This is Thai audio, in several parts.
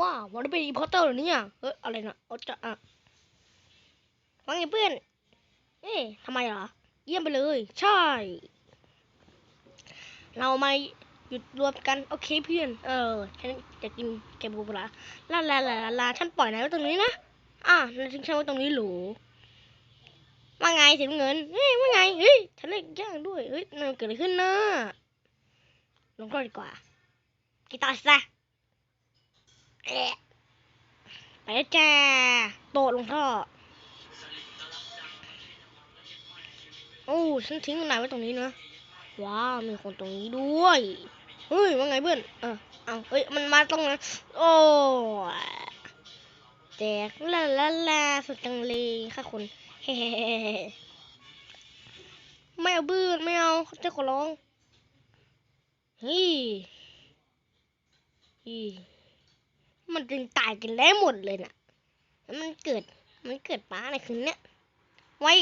ว้าววันนี้เป็นอีพอตเตอร์หรอเนี่ยเฮ้ยอะไรนะเอาจะอะว่าไงเพื่อน เอ๊ะทำไมเหรอ เยี่ยมไปเลย ใช่ เรามาหยุดรวมกันโอเคเพื่อน เออ ฉันจะกินแกงบูปลาลาลาลาลาฉันปล่อยนายไว้ตรงนี้นะ อะนายทิ้งฉันไว้ตรงนี้หรูว่าไงเสีน้ำเงิน เฮ้ยว่าไง เฮ้ย ฉันเล่นย่างด้วย เฮ้ยนั่นเกิดอะไรขึ้นนะลงโทษดีกว่ากีตาร์ซะ ไปแล้วจ้าโดดลงท่อ โอ้ฉันทิ้งนายไว้ตรงนี้นะว้าวมีคนตรงนี้ด้วย เฮ้ยว่าไงเพื่อน เออเอาเฮ้ยมันมาตรงนั้นโอ้ยแจกลาลาลาสุดจังเลยค่ะคนเฮ้ไม่เอาเบื่อไม่เอาเจ้าขอร้องเฮ้ยเฮ้ย มันจึงตายกันแล้วหมดเลยน่ะแล้วมันเกิด มันเกิดป้าอะไรขึ้นเนี่ย ไว้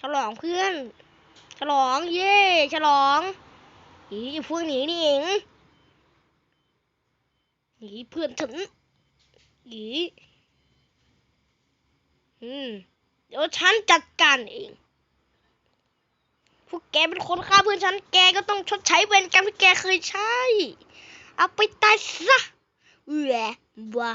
ฉลองเพื่อน ฉลอง เย่ฉลอง อีพวกนี้นี่เองอีเพื่อนฉันอีอืม เดี๋ยวฉันจัดการเอง พวกแกเป็นคนฆ่าเพื่อนฉัน แกก็ต้องชดใช้เวรกรรมที่แกเคยใช้ เอาไปตายซะเอือบ้า